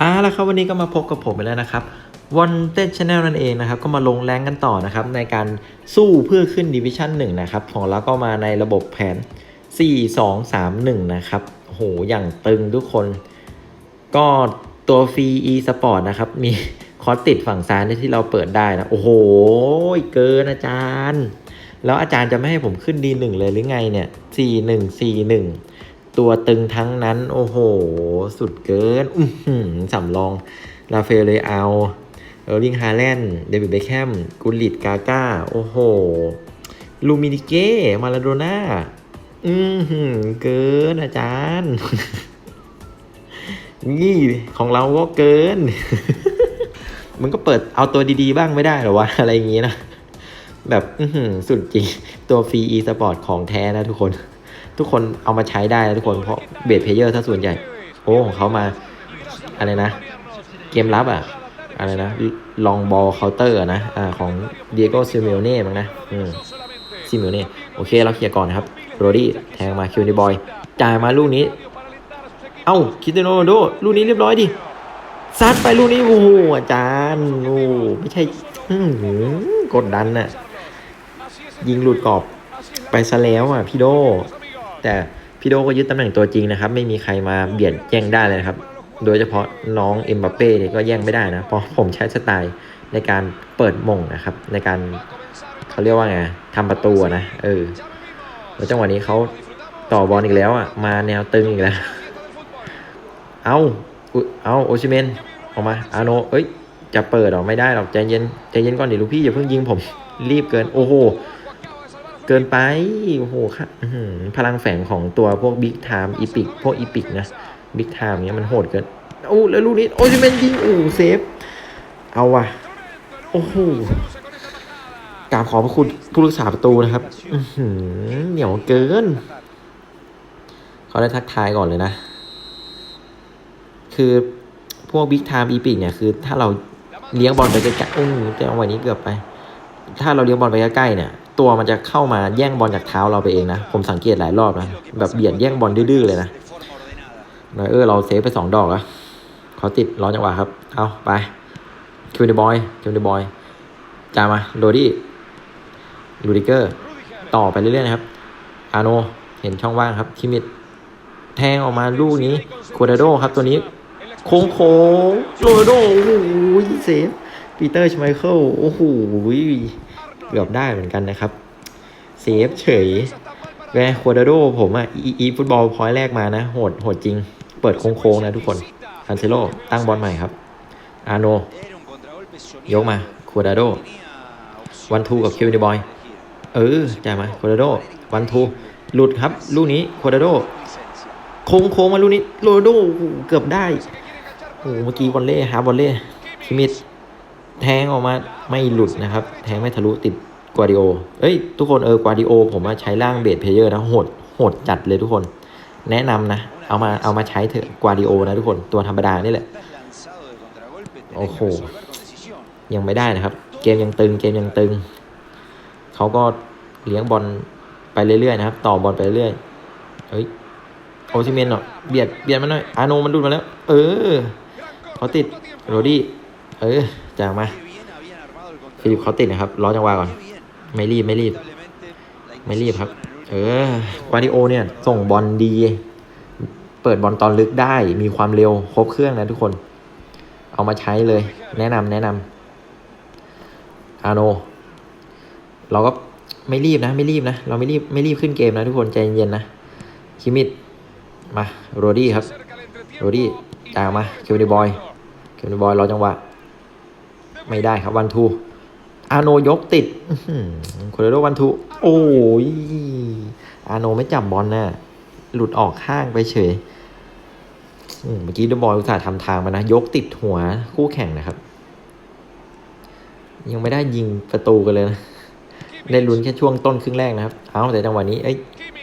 อ่าแล้วครับวันนี้ก็มาพบกับผมไปแล้วนะครับวันเต้นชาแนลนั่นเองนะครับ ก็มาลงแรงกันต่อนะครับ ในการสู้เพื่อขึ้นดิวิชั่น1นะครับ ของเราก็มาในระบบแผน 4 2 3 1 นะครับโอ้โหอย่างตึงทุกคน ก็ตัวฟรี e sport นะครับ มีคอร์สติดฝั่งซ้ายที่เราเปิดได้นะ โอ้โห เกินอาจารย์ แล้วอาจารย์จะไม่ให้ผมขึ้นดีหนึ่งเลยหรือไงเนี่ยสี่หนึ่งสี่หนึ่งตัวตึงทั้งนั้น โอ้โห สุดเกินอื้อหือสำรองลาเฟลเลยเอาเออร์ลิงฮาแลนด์เดวิดเบคแฮมกุลิตกาก้า โอ้โห ลูมินิเก้ มาลาโดน่า อือหือเกินอาจารย์ นี่ของเราก็เกิน มันก็เปิดเอาตัวดีๆบ้างไม่ได้เหรอวะ อะไรอย่างงี้นะ แบบอื้สุดจริง ตัวฟรี e สปอร์ตของแท้นะทุกคน ทุกคนเอามาใช้ได้นะทุกคนเพราะเบสเพลเยอร์ถ้าส่วนใหญ่ โอ้ ของเขามา อะไรนะ เกมรับอะ อะไรนะ ลองบอลเคาน์เตอร์นะ อ่า ของเดียโกซิเมเน่มั้งนะอืมซิเมเน่โอเค เราเคลียร์ก่อนนะครับโรดี้แทงมาคิวนิบอย จ่ายมาลูกนี้ เอ้าคิเตโนโรนัลโดลูกนี้เรียบร้อยดิซัดไปลูกนี้โอ้โหอาจารย์โอ้ไม่ใช่กดดันน่ะ ยิงหลุดกรอบไปซะแล้วอะพี่โด แต่พี่โดก็ยึดตำแหน่งตัวจริงนะครับ ไม่มีใครมาเบียดแย่งได้เลยครับ โดยเฉพาะน้องเอ็มบัปเป้เนี่ยก็แย่งไม่ได้นะ เพราะผมใช้สไตล์ในการเปิดมงนะครับ ในการเขาเรียกว่าไงทำประตูนะ เออแล้วจังหวะนี้เขาต่อบอลอีกแล้วอะ มาแนวตึงอีกแล้ว เอาเอาโอชิเมนออกมา อาโน เอ้ย จะเปิดหรอไม่ได้หรอกใจเย็นใจเย็นก่อนดิลูกพี่อย่าเพิ่งยิงผม รีบเกิน โอ้โห เกินไปโอ้โหค่ะพลังแฝงของตัวพวกบิ๊กไทม์อีพิกพวกอีพิกนะบิ๊กไทม์เนี้ยมันโหดเกินโอ้แล้วลูกนี้โอชิเมนยิงโอ้เซฟ เอาว่ะโอ้โหกราบขอพระคุณผู้รักษาประตูนะครับเหนียวเกิน เขาได้ทักทายก่อนเลยนะ คือพวกบิ๊กไทม์อีพิกเนี่ยคือ ถ้าเราเลี้ยงบอลไปใกล้ๆโอ้แต่วันนี้เกือบไป ถ้าเราเลี้ยงบอลไปใกล้ๆเนี่ย ตัวมันจะเข้ามาแย่งบอลจากเท้าเราไปเองนะ ผมสังเกตหลายรอบนะ แบบเบียดแย่งบอลดื้อๆเลยนะนอยเออเราเซฟไปสองดอกอะเขาติดร้อนจังหวะครับ เอาไปคิวเดบอยคิวเดบอยจามาโดดี้ลูดิเกอร์ ต่อไปเรื่อยๆนะครับ อาโน เห็นช่องว่างครับ คิมิดแทงออกมาลูกนี้โคดาโดครับตัวนี้โค้งโค้งโรโดโอ้โหเซฟปีเตอร์ชไมเคิลโอ้โห เกือบได้เหมือนกันนะครับเซฟเฉยแวร์คดาโดผมอะอีฟุตบอลพอยต์แรกมานะ โหดโหดจริง เปิดโค้งๆนะทุกคนคันเซโลตั้งบอลใหม่ครับ อาโน ยกมาโคดาโดวันทูกับคิวนิบอย เออจ่ายมาโคดาโดวันทูหลุดครับ ลูกนี้โคดาโดโค้งโค้งมาลูกนี้โรนัลโดเกือบได้โอ้โหเมื่อกี้บอลเล่ฮาร์บบอลเล่คิมิด แทงออกมาไม่หลุดนะครับ แทงไม่ทะลุติดกวาดิโอ เอ้ย ทุกคนเออกวาดิโอ ผมว่าใช้ร่างเบสเพลเยอร์นะโหดโหดจัดเลยทุกคน แนะนำนะ เอามาเอามาใช้เถอะกวาดิโอนะทุกคนตัวธรรมดานี่แหละ โอ้โห ยังไม่ได้นะครับ เกมยังตึงเกมยังตึง เขาก็เลี้ยงบอลไปเรื่อยๆนะครับ ต่อบอลไปเรื่อยเฮ้ยโอซิเมนเนาะเบียดเบียดมันหน่อยอาโนมันดูดมาแล้ว เออเขาติดโรดี้ เออจางมาฟิลิปเขาติดนะครับรอจังหวะก่อน ไม่รีบไม่รีบ ไม่รีบครับ เออกวาดิโอเนี่ย ส่งบอลดี เปิดบอลตอนลึกได้ มีความเร็วครบเครื่องนะทุกคน เอามาใช้เลย แนะนำแนะนำอาโน เราก็ไม่รีบนะ ไม่รีบนะ เราไม่รีบไม่รีบขึ้นเกมนะทุกคนใจเย็นๆนะ คิมิดมาโรดี้ครับ โรดี้จางมา เควินบอย เควินบอยรอจังหวะ ไม่ได้ครับวันทูอาโนยกติดโคเรโดวันทูโอ้ยอาโนไม่จับบอลนะหลุดออกข้างไปเฉยเมื่อกี้เดอะบอยอุตส่าห์ทำทางมานะ ยกติดหัวคู่แข่งนะครับ ยังไม่ได้ยิงประตูกันเลยนะได้ลุ้นแค่ช่วงต้นครึ่งแรกนะครับ เอาแต่จังหวะนี้เอ้ย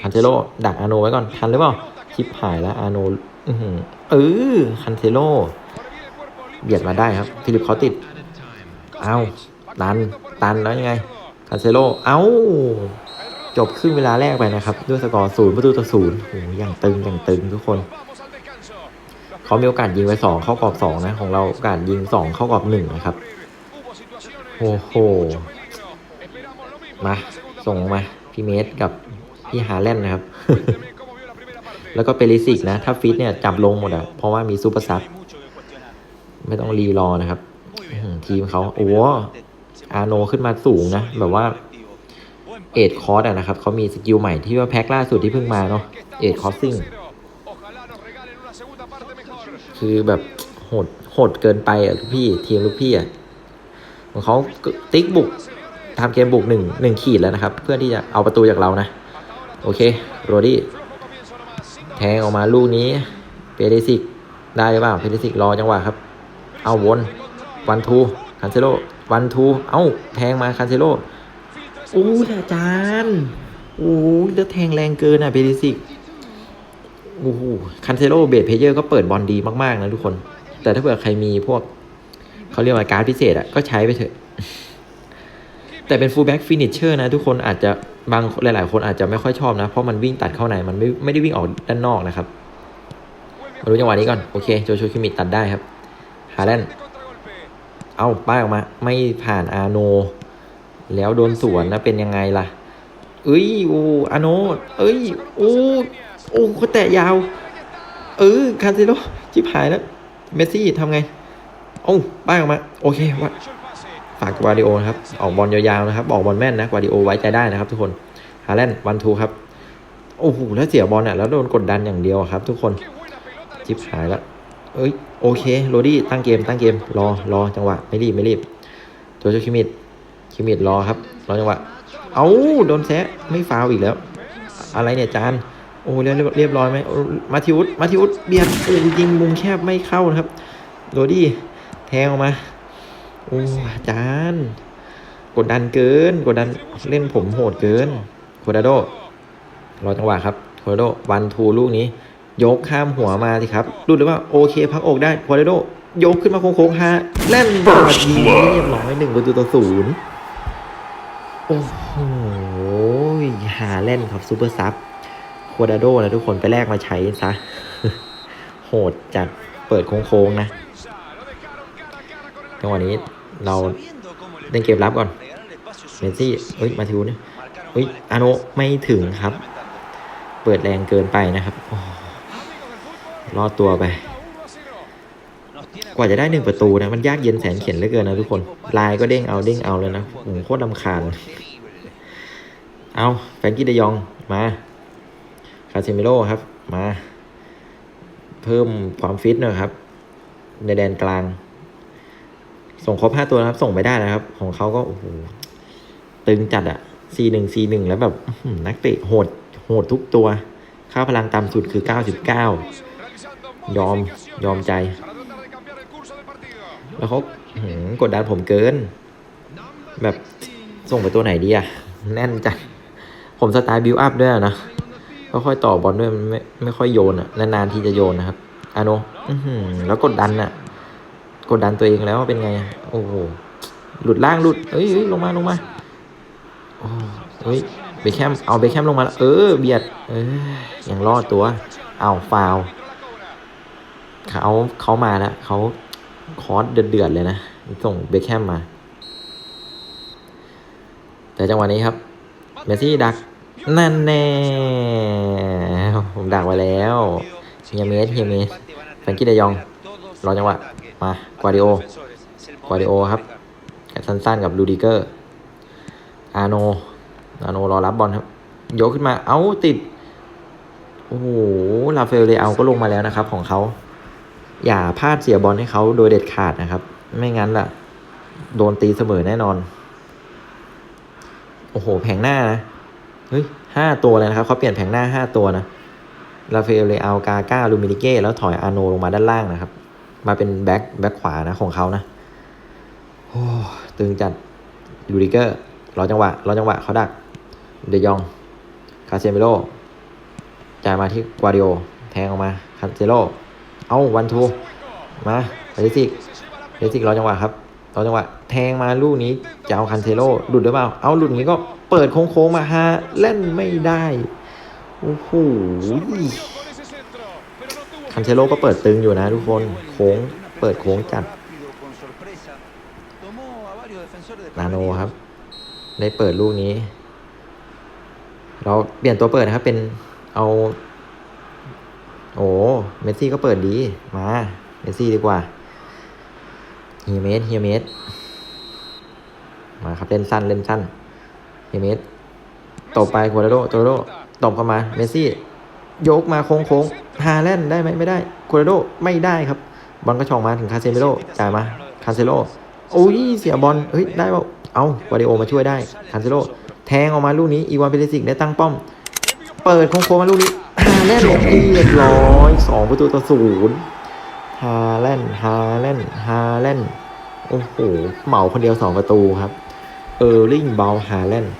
คันเซโลดักอาโนไว้ก่อน ทันหรือเปล่าคลิปหายแล้วอาโนอื้อหือเออคันเซโลเบียดมาได้ครับฟิลิปเขาติด เอาตัน ตันแล้วยังไงคันเซโล เอาจบครึ่งเวลาแรกไปนะครับ ด้วยสกอร์ศูนย์ประตูต่อศูนย์โอ้โหอย่างตึงอย่างตึงทุกคน เขามีโอกาสยิงไปสองเข้ากรอบสองนะ ของเราโอกาสยิงสองเข้ากรอบหนึ่งนะครับ โอ้โห มา ส่งมาพี่เมสกับพี่ฮาแลนด์นะครับ แล้วก็เปริสิกนะ ถ้าฟิตเนี่ยจับลงหมดอะเพราะว่ามีซูเปอร์ซับไม่ต้องรีรอนะครับ ทีมเขาโอ้โหอาโนขึ้นมาสูงนะ แบบว่าเอ็ดคอร์สอะนะครับเขามีสกิลใหม่ที่ว่าแพ็คล่าสุดที่เพิ่งมาเนาะเอ็ดคอร์ซิ่งคือแบบโหดโหดเกินไปอะลูกพี่ทีมลูกพี่อะของเขาติ๊กบุกทำเกมบุกหนึ่งหนึ่งขีดแล้วนะครับ เพื่อที่จะเอาประตูจากเรานะ โอเค โรดี้แทงออกมาลูกนี้ เปเรซิกได้หรือเปล่า เปเรซิกรอจังหวะครับ เอาวน วันทูคันเซโลวันทูเอ้าแทงมาคันเซโลอู้ยอาจารย์โอ้แล้วแทงแรงเกินอะเปเรซิกโอ้โหคันเซโลเบสเพเยอร์ก็เปิดบอลดีมากๆนะทุกคน แต่ถ้าเผื่อใครมีพวกเขาเรียกว่าการ์ดพิเศษอะก็ใช้ไปเถอะ แต่เป็นฟูลแบ็กฟินิชเชอร์นะทุกคนอาจจะบางหลาย ๆ คนอาจจะไม่ค่อยชอบนะ เพราะมันวิ่งตัดเข้าในมันไม่ไม่ได้วิ่งออกด้านนอกนะครับมาดูจังหวะนี้ก่อน โอเค โจโชคิมิตัดได้ครับ ฮาแลนด์ เอาป้ายออกมา ไม่ผ่านอาโน แล้วโดนสวนนะเป็นยังไงล่ะ เอ้ยโอ้อาโน เอ้ยโอ้โอ้เขาแตะยาว เออคาซิโลชิบหายแล้ว เมสซี่ทำไงโอ้ป้ายออกมา โอเคว่าฝากกวาดิโอนะครับ ออกบอลยาวๆนะครับ ออกบอลแม่นนะกวาดิโอไว้ใจได้นะครับทุกคนฮาแลนด์วันทูครับ โอ้โหแล้วเสียบอลเนี่ยแล้วโดนกดดันอย่างเดียวครับ ทุกคนชิบหายแล้ว เอ้ยโอเคโรดี้ตั้งเกมตั้งเกมรอรอจังหวะไม่รีบไม่รีบโจโจคิมิดคิมิดรอครับรอจังหวะเอาโดนแซะไม่ฟาวอีกแล้ว อะไรเนี่ยจานโอ้เรียบเรียบร้อยไหมมาทิวุฒมาทิวุฒเบียดโอ้ยิงมุมแคบไม่เข้านะครับโรดี้แทงออกมาโอ้จารย์กดดันเกินกดดันเล่นผมโหดเกินโคดาโดรอจังหวะครับโคดาโดวันทูลูกนี้ ยกข้ามหัวมาสิครับดูหรือว่าโอเคพักอกได้โคดาโดยกขึ้นมาโค้งๆฮะเล่นบอลยิงเรียบร้อยหนึ่งประตูต่อศูนย์โอ้โหหาเล่นครับซูเปอร์ซับโคดาโดนะทุกคนไปแลกมาใช้ซะโหดจัดเปิดโค้งๆนะจังหวะนี้เราเล่นเกมรับก่อนเมสซี่เฮ้ย มาทิวเนี่ยเฮ้ยอาโนไม่ถึงครับ เปิดแรงเกินไปนะครับ รอดตัวไป กว่าจะได้หนึ่งประตูนะมันยากเย็นแสนเข็ญเหลือเกินนะทุกคน ลายก็เด้งเอาเด้งเอาเลยนะโอ้โคตรลำคาญ เอาแฟงกี้เดยองมาคาเซมิโร่ครับ มา เพิ่มความฟิตหน่อยครับ ในแดนกลาง ส่งครบห้าตัวนะครับ ส่งไปได้นะครับ ของเขาก็โอ้โหตึงจัดอะซีหนึ่งซีหนึ่งแล้วแบบนักเตะโหดโหดทุกตัว ค่าพลังต่ำสุดคือเก้าสิบเก้า ยอมยอมใจ แล้วเขากดดันผมเกิน แบบส่งไปตัวไหนดีอะแน่นจัดผมสไตล์บิวอัพด้วยนะก็ค่อยต่อบอลด้วยมันไม่ไม่ค่อยโยนอะนานๆที่จะโยนนะครับอาโนอื้อหือแล้วกดดันอะกดดันตัวเองแล้วเป็นไง โอ้โหหลุดล่างหลุดเอ้ยอยลงมาลงมาโอ้เฮ้ยเบคแคมเอาเบคแคมลงมาแล้วเออ เบียด เออยังรอดตัว เอาฟาว เขาเขามาแล้วเขาคอร์สเดือดๆเลยนะ ส่งเบคแคมมา แต่จังหวะนี้ครับ เมสซี่ดัก นั่นแน่ ผมดักไว้แล้วเฮียเมสเฮียเมสแฟรงกี้เดยอง รอจังหวะ มากวาดิโอกวาดิโอครับสั้นๆกับลูดิเกอร์ อาโน อาโนรอรับบอลครับ ยกขึ้นมา เอ้าติด โอ้โห ลาเฟลเลเอาก็ลงมาแล้วนะครับของเขา อย่าพลาดเสียบอลให้เขาโดยเด็ดขาดนะครับ ไม่งั้นล่ะ โดนตีเสมอแน่นอน โอ้โห แผงหน้านะ เฮ้ยห้าตัวเลยนะครับเขาเปลี่ยนแผงหน้าห้าตัวนะลาเฟลเลอัลกาก้าลูมินิเก้แล้วถอยอาโนลงมาด้านล่างนะครับ มาเป็นแบ็คแบ็คขวานะของเขานะโอ้ตึงจัดลูดิเกอร์รอจังหวะรอจังหวะเขาดัก เดยองคาเซมิโลจ่ายมาที่กวาดิโอแทงออกมาคาเซโล เอาวันทูมาเดซิกเดซิกรอจังหวะครับรอจังหวะแทงมาลูกนี้จะเอาคันเซโลหลุดหรือเปล่า เอาหลุดอย่างนี้ก็เปิดโค้งๆมาฮาเล่นไม่ได้โอ้โหคันเชโลก็เปิดตึงอยู่นะทุกคนโค้งเปิดโค้งจัดนาโนครับ ได้เปิดลูกนี้ เราเปลี่ยนตัวเปิดนะครับเป็นเอา โอ้เมสซี่ก็เปิดดี มา เมสซี่ดีกว่าเฮียเมสเฮียเมสมาครับเล่นสั้นเล่นสั้นเฮียเมสตบไปกัวรโดโจโดตบเข้ามา เมสซี่ ยกมาโค้งโค้งฮาแลนได้ไหมไม่ได้กัวรโดไม่ได้ครับบอลก็ช่องมาถึงคาเซมิโลจ่ายมาคาเซโลโอ้ยเสียบอลเฮ้ยได้ป่าเอาวาดิโอมาช่วยได้คาเซโลแทงออกมาลูกนี้อีวานเปเรซิกได้ตั้งป้อม เปิดโค้งๆมาลูกนี้ ฮาแลนด์เรียบร้อยสองประตูต่อศูนย์ฮาแลนด์ฮาแลนด์ฮาแลนด์โอ้โหเหมาคนเดียวสองประตูครับ เออร์ลิงเบลฮาแลนด์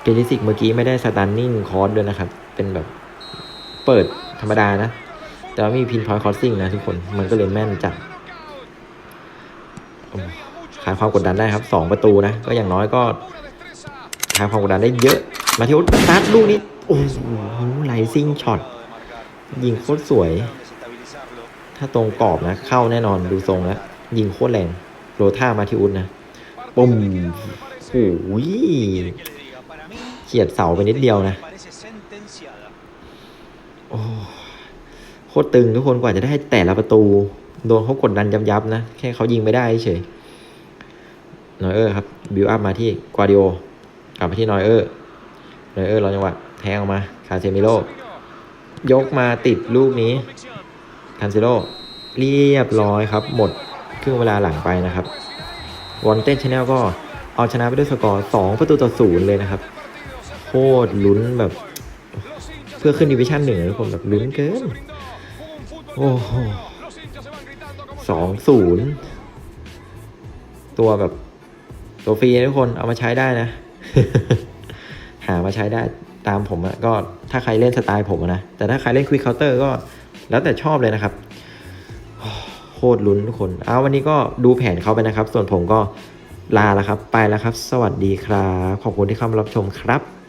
เปเรซิกเมื่อกี้ไม่ได้สตันนิ่งคอร์สด้วยนะครับ เป็นแบบเปิดธรรมดานะ แต่ว่ามีพินพอยต์คอร์สซิ่งนะทุกคนมันก็เลยแม่นจัดขายความกดดันได้ครับสองประตูนะ ก็อย่างน้อยก็ ขายความกดดันได้เยอะ มาที่อุดตัดลูกนี้ โอ้โหไลซิงช็อต ยิงโคตรสวย ถ้าตรงกรอบนะ เข้าแน่นอนดูทรงแล้ว ยิงโคตรแรง โรท่ามาที่อุดนะปุ่มโอ้ยเฉียดเสาไปนิดเดียวนะ โอ้โคตรตึงทุกคนกว่าจะได้แต่ละประตู โดนเขากดดันยับยับๆนะ แค่เขายิงไม่ได้เฉยนอยเออร์ครับ บิวอัพมาที่กวาดิโอ กลับมาที่นอยเออร์นอยเออร์รอจังหวะแทงออกมาคาเซมิโลยกมาติดลูกนี้คันเซโลเรียบร้อยครับ หมดครึ่งเวลาหลังไปนะครับวอนเต้นชาแนลก็เอาชนะไปด้วยสกอร์สองประตูต่อศูนย์เลยนะครับ โคตรลุ้นแบบ เพื่อขึ้นดิวิชั่นหนึ่งทุกคนแบบลุ้นเกิน โอ้โหสองศูนย์ตัวแบบ ตัวฟรีทุกคนเอามาใช้ได้นะ หามาใช้ได้ตามผมอะก็ถ้าใครเล่นสไตล์ผมนะ แต่ถ้าใครเล่นควิกเคาน์เตอร์ก็แล้วแต่ชอบเลยนะครับ โคตรลุ้นทุกคน เอาวันนี้ก็ดูแผนเขาไปนะครับ ส่วนผมก็ลาแล้วครับ ไปแล้วครับ สวัสดีครับ ขอบคุณที่เข้ามารับชมครับ